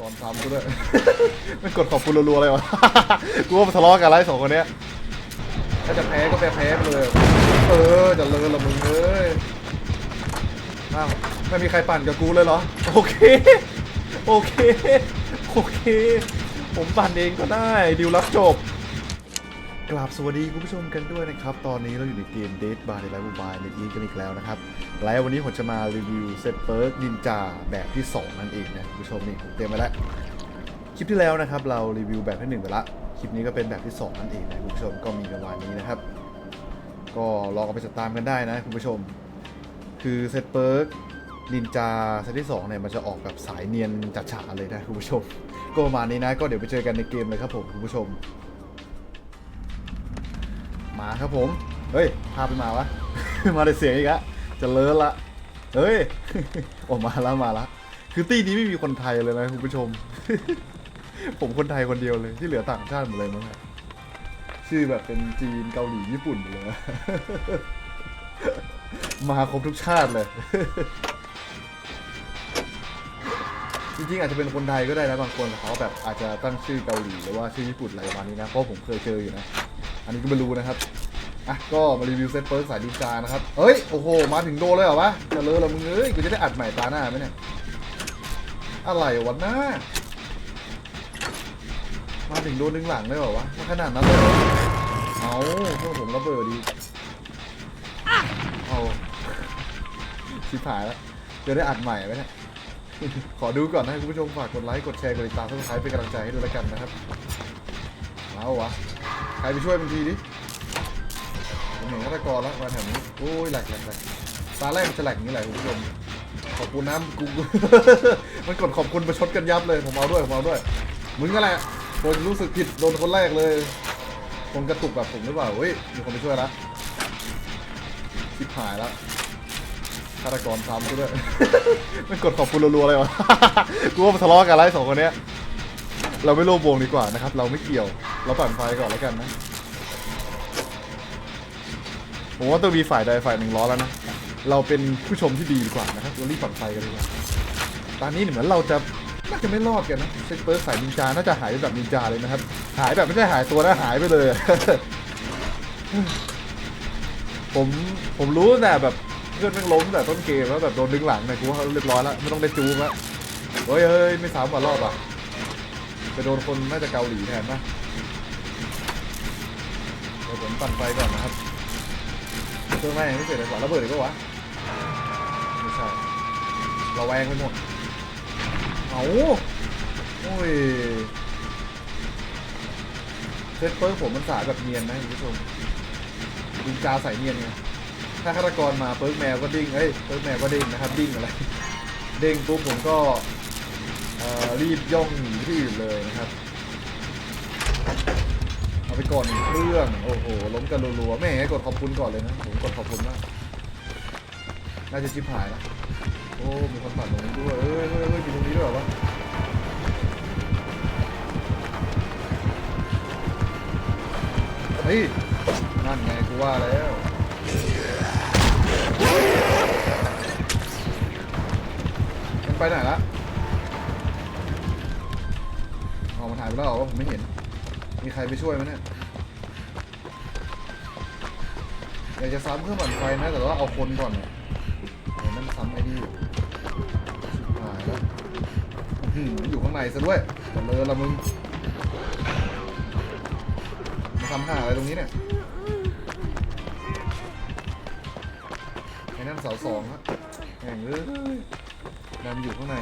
สอนทำกูด้วย ไม่กดขอบคุณรัวๆเลยวะ กูว่าทะเลาะกันไรสองคนเนี้ย ถ้าจะแพ้ก็แพ้แพ้ไปเลย เออจะเลินละมึงเอ้ยอ้าวไม่มีใครปั่นกับกูเลยเหรอ โอเค โอเค โอเค ผมปั่นเองก็ได้ดิวรับจบ กราบสวัสดีคุณผู้ชมกันด้วยนะครับ ตอนนี้เราอยู่ในเกม Dead by Daylight Mobile ในอีกันอีกแล้วนะครับและวันนี้ผมจะมารีวิวเซตเปิร์กนินจาแบบที่ 2 นั่นเองนะคุณผู้ชมนี่ผมเตรียมไว้แล้ว คลิปที่แล้วนะครับเรารีวิวแบบที่1ไปละ คลิปนี้ก็เป็นแบบที่ 2 นั่นเองนะคุณผู้ชมก็มีประมาณนี้นะครับ ก็ลองเอาไปติดตามกันได้นะคุณผู้ชม คือเซตเปิร์กนินจาเซตที่2เนี่ยมันจะออกแบบสายเนียนจัดฉาเลยนะคุณผู้ชม ก็ประมาณนี้นะก็เดี๋ยวไปเจอกันในเกมเลยครับผมคุณผู้ชม ครับผม เฮ้ย พาไปมาวะ มาได้เสียงอีกอะจะเลิศละ เฮ้ยออกมาแล้วมาละ คือตี้นี้ไม่มีคนไทยเลยนะคุณผู้ชม ผมคนไทยคนเดียวเลยที่เหลือต่างชาติหมดเลยมั้งอะชื่อแบบเป็นจีนเกาหลีญี่ปุ่นหมดเลยมาครบทุกชาติเลย จริงๆอาจจะเป็นคนไทยก็ได้นะบางคนเขาแบบอาจจะตั้งชื่อเกาหลีหรือว่าชื่อญี่ปุ่นอะไรประมาณนี้นะ เพราะผมเคยเจออยู่นะ อันนี้ก็ไม่รู้นะครับ อะก็มารีวิวเซตเปิร์กสายดินจานะครับ เฮ้ย โอ้โห มาถึงโดนเลยเหรอวะจะเลอะเหรอมึงเอ้ย กูจะได้อัดใหม่ตาหน้าไหมเนี่ย อะไรวะหน้า มาถึงโดนดึงหลังเลยเหรอวะมาขนาดนั้นเลยเหรอเอาพื่อนผมระเบิดดีเอาชิบหายแล้วจะได้อัดใหม่ไหมเนี่ยขอดูก่อนนะคุณผู้ชมฝากกดไลค์ กดแชร์ กดติดตามเพื่อใช้เป็นกำลังใจให้ด้วยแล้วกันนะครับ เอาวะ ใครไปช่วยบางทีดิ เห็นฆาตกรแล้วมาแถวนี้โอ้ยแหลกแหลกแหลกตาแรกมันจะแหลกอย่างนี้แหละคุณผู้ชมขอบคุณนะกูมันกดขอบคุณประชดกันยับเลยผมเอาด้วยผมเอาด้วยมึงก็แหละคนรู้สึกผิดโดนคนแรกเลยคงกระตุกแบบผมหรือเปล่าเฮ้ยมีคนไปช่วยล้วชิบหายแล้วฆาตกรซ้ำกูด้วยมันกดขอบคุณรัวๆเลยวะกูว่ามันทะเลาะกันไรสองคนเนี้ยเราไม่ร่วมวงดีกว่านะครับ เราไม่เกี่ยว เราปั่นไฟก่อนแล้วกันนะ ผมว่าต้องมีฝ่ายใดฝ่ายหนึ่งร้อนแล้วนะ เราเป็นผู้ชมที่ดีดีกว่านะครับเรารีบปั่นไฟกันดีกว่าตอนนี้เหมือนเราจะน่าจะไม่รอดกันนะเซตเปิร์สสายนินจาน่าจะหายไปแบบนินจาเลยนะครับ หายแบบไม่ใช่หายตัวนะหายไปเลย ผมผมรู้แต่แบบเพื่อนแม่งล้มแต่ต้นเกมแล้วแบบโดนดึงหลังนี่ยกูว่าเรียบร้อยแล้วไม่ต้องได้จูงแล้วเฮ้ยเฮ้ยไม่สามกว่ารอบอะไปโดนคนน่าจะเกาหลีแทนนะเดี๋ยวผมปั่นไฟก่อนนะครับ เครื่องแม่งไม่เสร็จเลยกว่าระเบิดอีกปะวะไม่ใช่เราแวงไปหมดเอาโอ้ยเซตเปิร์ผมมันสายแบบเนียนนะคุณผู้ชมดิงจาใส่เนียนไงถ้าฆาตกรมาเปิร์กแมวก็ดิ้งเอ้ยเปิร์กแมวก็ดิ้งนะครับดิ้งอะไรเด้งปุ๊บผมก็รีบย่องหนีที่อื่นเลยนะครับ ไปก่อนหนึ่งเครื่อง โอ้โห ล้มกันรัวๆแม่กดขอบคุณก่อนเลยนะ ผมกดขอบคุณมาก น่าจะชิบหายแล้วโอ้ มีคนผ่านตรงนี้ด้วยเอ้ยเฮ้ยเฮ้ยมีตรงนี้ด้วยเหรอวะเฮ้ย นั่นไงกูว่าแล้วมันไปไหนละออกมาถ่ายไปแล้วเหรอผมไม่เห็น มีใครไปช่วยไหมเนี่ยอยากจะซ้ำเครื่องปั่นไฟนะ แต่ว่าเอาคนก่อนเนี่ยนั่นซ้ำไอ้นี่อยู่ชิบหายแล้วอืออยู่ข้างในซะด้วยแต่เลยละมึงมาทำห่าอะไรตรงนี้เนี่ยไอ้นั่นเสาสองอะแห่งเลยนำอยู่ข้างใน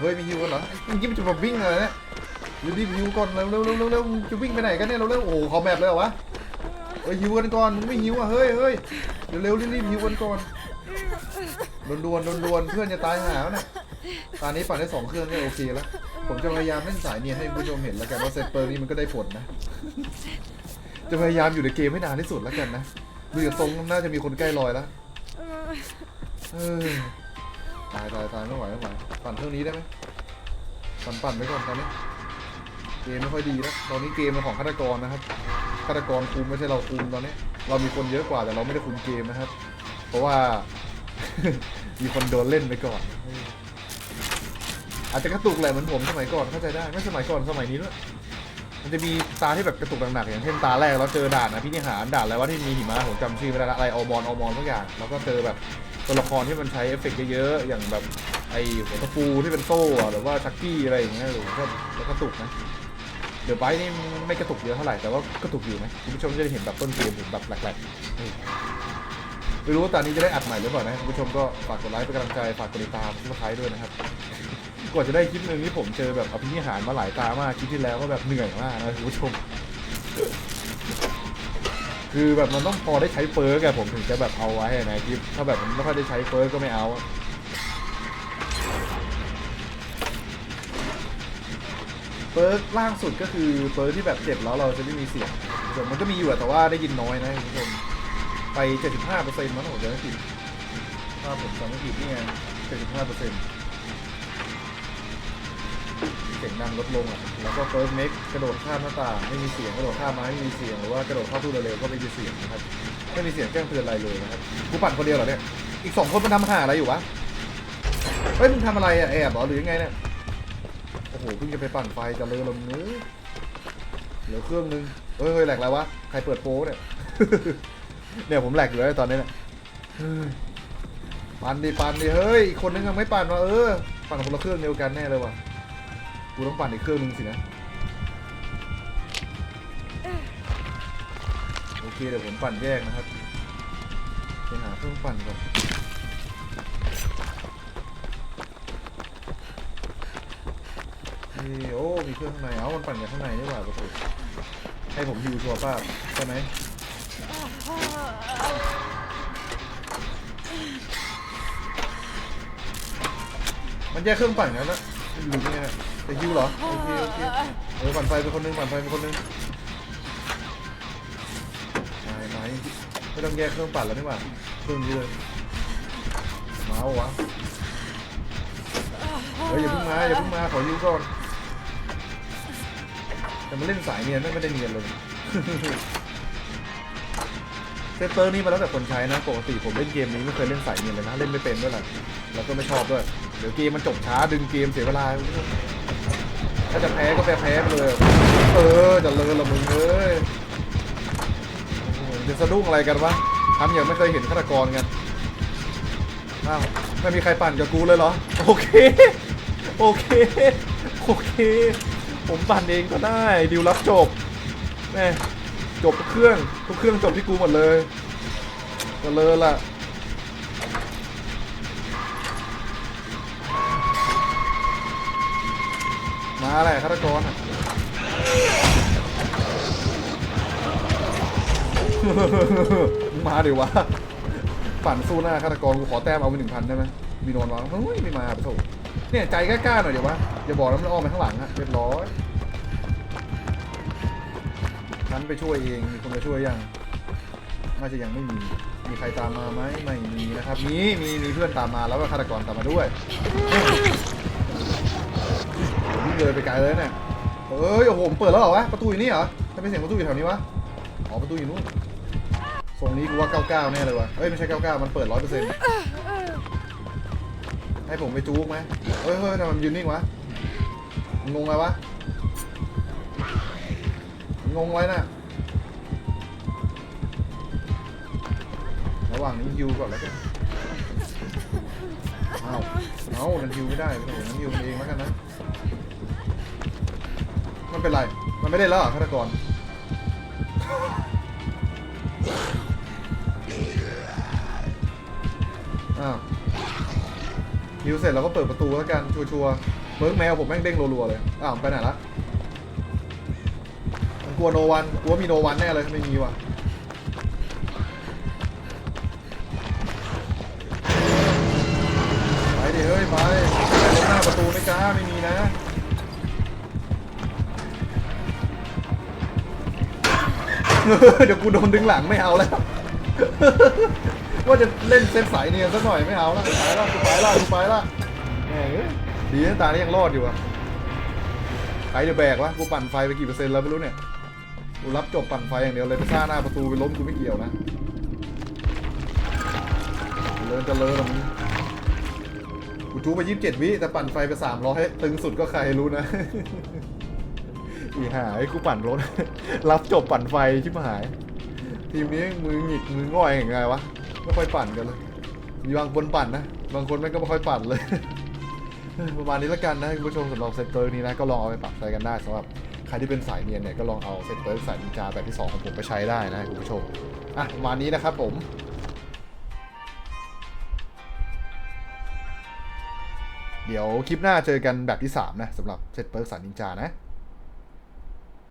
เฮ้ยมีฮิวกันเหรอเมื่อกี้มันจะมาวิ่งอะไรเนี่ยรีบรีบฮิวก่อนเร็วเร็วเร็วเร็วเร็วมึงจะวิ่งไปไหนกันเนี่ยเร็วเร็วโอ้โหเขาแบบเลยเหรอวะเฮ้ยฮิวกันก่อนมึงไม่ฮิวอะเฮ้ยเฮ้ยเร็วเร็วรีบรีบฮิวกันก่อนดวนดวนดวนดวนเพื่อนจะตายหาแล้วเนี่ยตอนนี้ปั่นได้สองเครื่องก็โอเคแล้ว ผมจะพยายามเล่นสายเนียนให้คุณผู้ชมเห็นแล้วกันว่าเซตเปอร์นี่มันก็ได้ผลนะ จะพยายามอยู่ในเกมให้นานที่สุดแล้วกันนะดูจากทรงน่าจะมีคนใกล้ลอยแล้วเออ ตายตายตายไม่ไหวไม่ไหวปั่นเครื่องนี้ได้ไหมปั่นปั่นไปก่อนตอนนี้ เกมไม่ค่อยดีแล้วตอนนี้เกมเป็นของฆาตกรนะครับฆาตกรคุมไม่ใช่เราคุมตอนนี้ เรามีคนเยอะกว่าแต่เราไม่ได้คุมเกมนะครับ เพราะว่า มีคนโดนเล่นไปก่อน อาจจะกระตุกแหละเหมือนผมสมัยก่อนเข้าใจได้ไม่สมัยก่อนสมัยนี้ด้วยมันจะมีตาที่แบบกระตุกหนักๆอย่างเช่นตาแรกเราเจอด่านนะพี่นิหารด่านอะไรว่าที่มีหิมะผมจำชื่อไม่ได้ละอะไรออมอนออมอนทุกอย่างแล้วก็เจอแบบ ตัวละครที่มันใช้เอฟเฟกต์เยอะๆอย่างแบบไอหัวตะปูที่เป็นโซ่อะหรือว่าชักกี้อะไรอย่างเงี้ยหรือว่าแล้วกระตุกนะเดี๋ยวไบนี่ไม่กระตุกเยอะเท่าไหร่แต่ว่ากระตุกอยู่นะคุณผู้ชมจะได้เห็นแบบต้นเกมผมแบบแหลกๆนี่ไม่รู้ว่าตอนนี้จะได้อัดใหม่หรือเปล่านะคุณผู้ชมก็ฝากกดไลค์เป็นกำลังใจฝากกดติดตามทุกท้ายด้วยนะครับกว่าจะได้คลิปหนึ่งที่ผมเจอแบบอภินิหารมาหลายตามากคลิปที่แล้วก็แบบเหนื่อยมากนะคุณผู้ชม คือแบบมันต้องพอได้ใช้เฟิร์กอะผมถึงจะแบบเอาไว้นะคลิปถ้าแบบมันไม่ค่อยได้ใช้เฟิร์กก็ไม่เอาเฟิร์กล่างสุดก็คือเฟิร์กที่แบบเจ็บแล้วเราจะไม่มีเสียงมันก็มีอยู่แต่ว่าได้ยินน้อยนะคุณผู้ชมไป 75%มั้งผมจะไม่ผิดถ้าผมจำไม่ผิดนี่ไง75%เสียงดังลดลงอะแล้วก็เฟิร์สเมกกระโดดข้ามหน้าต่างไม่มีเสียงกระโดดข้ามไม้ไม่มีเสียงหรือว่ากระโดดเข้าตู้เร็วๆก็ไม่มีเสียงนะครับไม่มีเสียงแจ้งเตือนอะไรเลยนะครับกูปั่นคนเดียวเหรอเนี่ยอีกสองคนมันทำหาอะไรอยู่วะเฮ้ยมึงทำอะไรอะแอบเหรอหรือยังไงเนี่ยโอ้โหเพิ่งจะไปปั่นไฟจะเลยลมเนื้อเหลือเครื่องนึงเฮ้ยเฮ้ยแหลกอะไรวะใครเปิดโป้เนี่ยเนี่ยผมแหลกอยู่แล้วตอนนี้เนี่ยเฮ้ยปั่นดิปั่นดิเฮ้ยอีกคนนึงยังไม่ปั่นวะเออปั่นคนละเครื่องเดียวกันแน่เลยว่ะ กูต้องปั่นอีกเครื่องนึงสินะ โอเคเดี๋ยวผมปั่นแยกนะครับไปหาเครื่องปั่นก่อนนี่โอ้ มีเครื่องข้างใน เอ้ามันปั่นจากข้างในนี่หว่าประตูให้ผมยูชัวร์ป้าใช่ไหมมันแยกเครื่องปั่นแล้วหรื อไงเนี่ยจะยูเหรอโอเคโอเคเออปั่นไฟเป็นคนนึงปั่นไฟเป็นคนนึงไม่ไม่ไม่ต้องแยกเครื่องปั่นแล้วนี่หว่าเครื่องนี้เลยมาวะเฮ้ยอย่าเพิ่งมาอย่าเพิ่งมาขอยูก่อนแต่มาเล่นสายเนียนไม่ได้เนียนเลยเซตเตอร์นี่มาแล้วแต่คนใช้นะปกติผมเล่นเกมนี้ไม่เคยเล่นสายเนียนเลยนะเล่นไม่เป็นด้วยแหละแล้วก็ไม่ชอบด้วย ดี๋ยวเกมมันจบช้าดึงเกมเสียเวลา ถ้าจะแพ้ก็แพ้แพ้ไปเลย เออจะเลินละมึงเอ้ยจะสะดุ้งอะไรกันวะทำอย่างไม่เคยเห็นฆาตกรกันอ้าวไม่มีใครปั่นกับกูเลยเหรอ โอเค โอเค โอเค ผมปั่นเองก็ได้ ดิวรับจบแม่จบทุกเครื่อง ทุกเครื่องจบที่กูหมดเลยจะเลินละ มาแหละฆาตกรอะมาดิวะปั่นสู้หน้าฆาตกรกูขอแต้มเอาไปหนึ่งพันได้ไหมมีโนนวางเฮ้ยไม่มาไปโถเนี่ยใจกล้าๆหน่อยเดี๋ยววะอย่าบอกนะมันอ้อมไปข้างหลังฮะเรียบร้อยฉันไปช่วยเองมีคนมาช่วยยังน่าจะยังไม่มีมีใครตามมาไหมไม่มีนะครับมีมีมีเพื่อนตามมาแล้วก็ฆาตกรตามมาด้วย เลยไปไกลเลยเนี่ยเอ้ยโอ้โหเปิดแล้วเหรอวะประตูอยู่นี่เหรอทำไมเสียงประตูอยู่แถวนี้วะอ๋อประตูอยู่นู่นทรงนี้กูว่า 99 แน่เลยวะเอ้ยไม่ใช่ 99 มันเปิด 100%ให้ผมไปจู๊กไหมเฮ้ยเฮ้ยทำไมมันยืนนิ่งวะมันงงอะไรวะมันงงไว้น่ะระหว่างนี้ฮิวก่อนแล้วกันเอาเอานันฮิวไม่ได้โอ้โหนันฮิวมันเองแล้วกันนะ มันเป็นไร มันไม่ได้แล้วเหรอฆาตกรอ้าวฮิวเสร็จเราก็เปิดประตูแล้วกัน ชัวร์ๆเบิร์กแมวผมแม่งเด้งรัวๆเลย อ้าว ไปไหนละมันกลัวโนวันกลัวมีโนวันแน่เลยไม่มีว่ะไปดิเฮ้ยไปไปลงหน้าประตูไม่กล้าไม่มีนะ เดี๋ยวกูโดนดึงหลังไม่เอาแล้ว ว่าจะเล่นเซฟสายเนียนสักหน่อยไม่เอาแล้วไปละกูไปละกูไปละแหมดีนะตานี้ยังรอดอยู่อะใครจะแบกวะกูปั่นไฟไปกี่เปอร์เซ็นต์แล้วไม่รู้เนี่ยกูรับจบปั่นไฟอย่างเดียวเลยไปซ่าหน้าประตูไปล้มกูไม่เกี่ยวนะเลินจะเลินหรอมึงกูจูไปยี่สิบเจ็ดวิแต่ปั่นไฟไปสามร้อยตึงสุดก็ใครรู้นะ อีหายกูปั่นรถ รับจบปั่นไฟชิบหาย ทีมนี้มือหงิกมือง่อยอยังไงวะไม่ค่อยปั่นกันเลยมีบางคนปั่นนะบางคนแม่ก็ไม่ค่อยปั่นเลย ประมาณนี้ล้วกันนะคุณผู้ชมสำหรับเซตเตอร์นี้นะก็ลองเอาไปปรับใช้กันได้สำหรับใครที่เป็นสายเนียนเนี่ยก็ลองเอาเซตเตอร์สายนินจาแบบที่สองของผมไปใช้ได้นะคุณผู้ชมอะประมาณนี้นะครับผมเดี๋ยวคลิปหน้าเจอกันแบบที่ 3 นะสำหรับเซตเปิร์กสายนินจานะ